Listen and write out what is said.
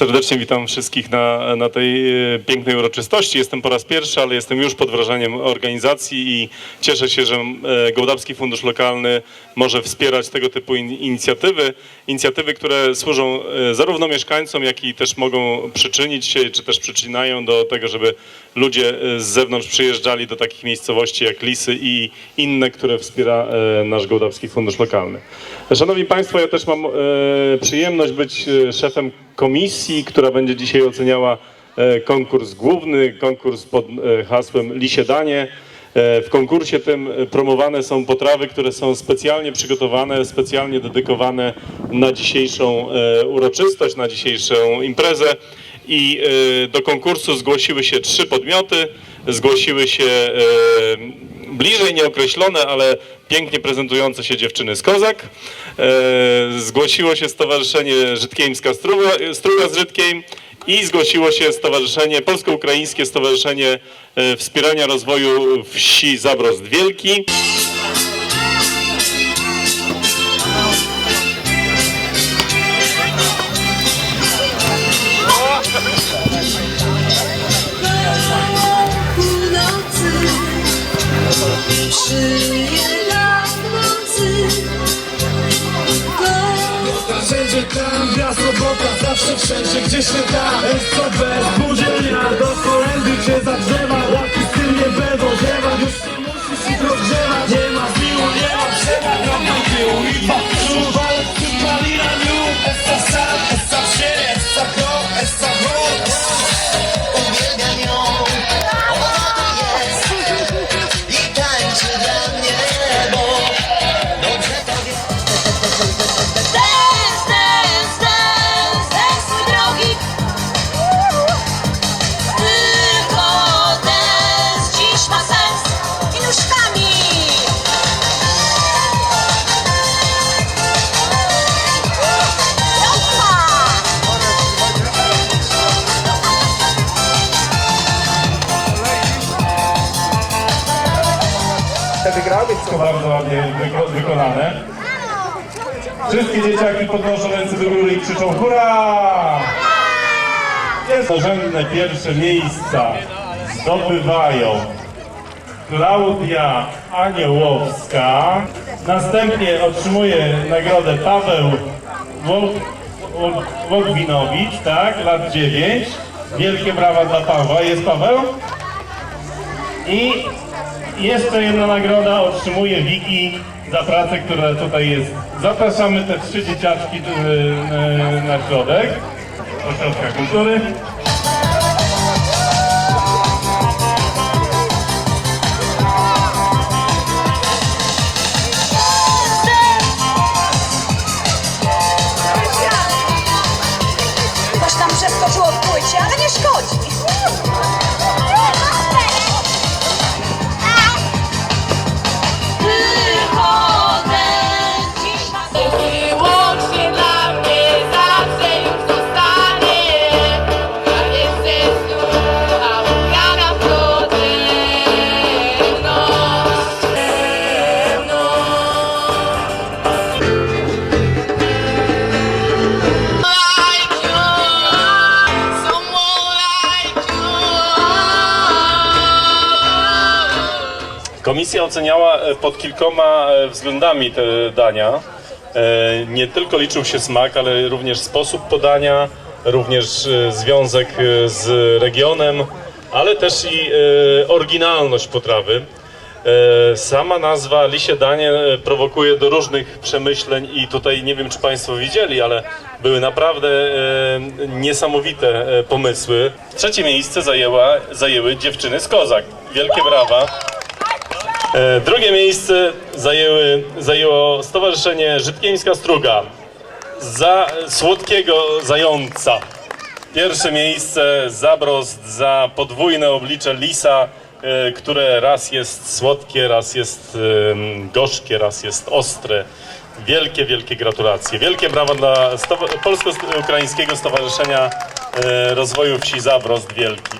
Serdecznie witam wszystkich na, na tej e, pięknej uroczystości. Jestem po raz pierwszy, ale jestem już pod wrażeniem organizacji i cieszę się, że e, Gołdapski Fundusz Lokalny może wspierać tego typu in, inicjatywy. Inicjatywy, które służą e, zarówno mieszkańcom, jak i też mogą przyczynić się, czy też przyczyniają do tego, żeby ludzie z zewnątrz przyjeżdżali do takich miejscowości jak Lisy i inne, które wspiera nasz Gołdapski Fundusz Lokalny. Szanowni Państwo, ja też mam przyjemność być szefem komisji, która będzie dzisiaj oceniała e, konkurs główny, konkurs pod e, hasłem Lisie Danie. E, W konkursie tym promowane są potrawy, które są specjalnie przygotowane, specjalnie dedykowane na dzisiejszą uroczystość, na dzisiejszą imprezę. I do konkursu zgłosiły się trzy podmioty, zgłosiły się bliżej nieokreślone, ale pięknie prezentujące się dziewczyny z Kozak. E, zgłosiło się Stowarzyszenie Żydkiemska Struga, Struga z Żydkiem i zgłosiło się Stowarzyszenie Polsko-Ukraińskie Stowarzyszenie e, Wspierania Rozwoju Wsi Zabrost Wielki. Przyje las nocy Go Wszędzie tam gwiazd robota, zawsze wszędzie gdzie się da. SOB, spółdzielnia, do bardzo ładnie wyko- wykonane. Wszystkie dzieciaki podnoszą ręce do góry i krzyczą hurra! Jednorzędne pierwsze miejsca zdobywają Klaudia Aniołowska. Następnie otrzymuje nagrodę Paweł Wolwinowicz, tak, lat 9. Wielkie brawa dla Pawła. Jest Paweł? I jeszcze jedna nagroda otrzymuje Wiki za pracę, która tutaj jest. Zapraszamy te trzy dzieciaczki y, y, na środek Ośrodka Kultury. Ktoś tam przeskoczyło w płycie, ale nie szkodzi. Komisja oceniała e, pod kilkoma e, względami te dania. E, Nie tylko liczył się smak, ale również sposób podania, również związek z regionem, ale też i oryginalność potrawy. Sama nazwa Lisie Danie prowokuje do różnych przemyśleń i tutaj nie wiem, czy Państwo widzieli, ale były naprawdę niesamowite pomysły. Trzecie miejsce zajęła, zajęły dziewczyny z Kozak. Wielkie brawa. E, Drugie miejsce zajęły, zajęło Stowarzyszenie Żydkieńska Struga za słodkiego zająca. Pierwsze miejsce Zabrost za podwójne oblicze lisa, e, które raz jest słodkie, raz jest em, gorzkie, raz jest ostre. Wielkie, wielkie gratulacje. Wielkie brawa dla Stowa- Polsko-Ukraińskiego Stowarzyszenia e, Rozwoju Wsi Zabrost Wielki.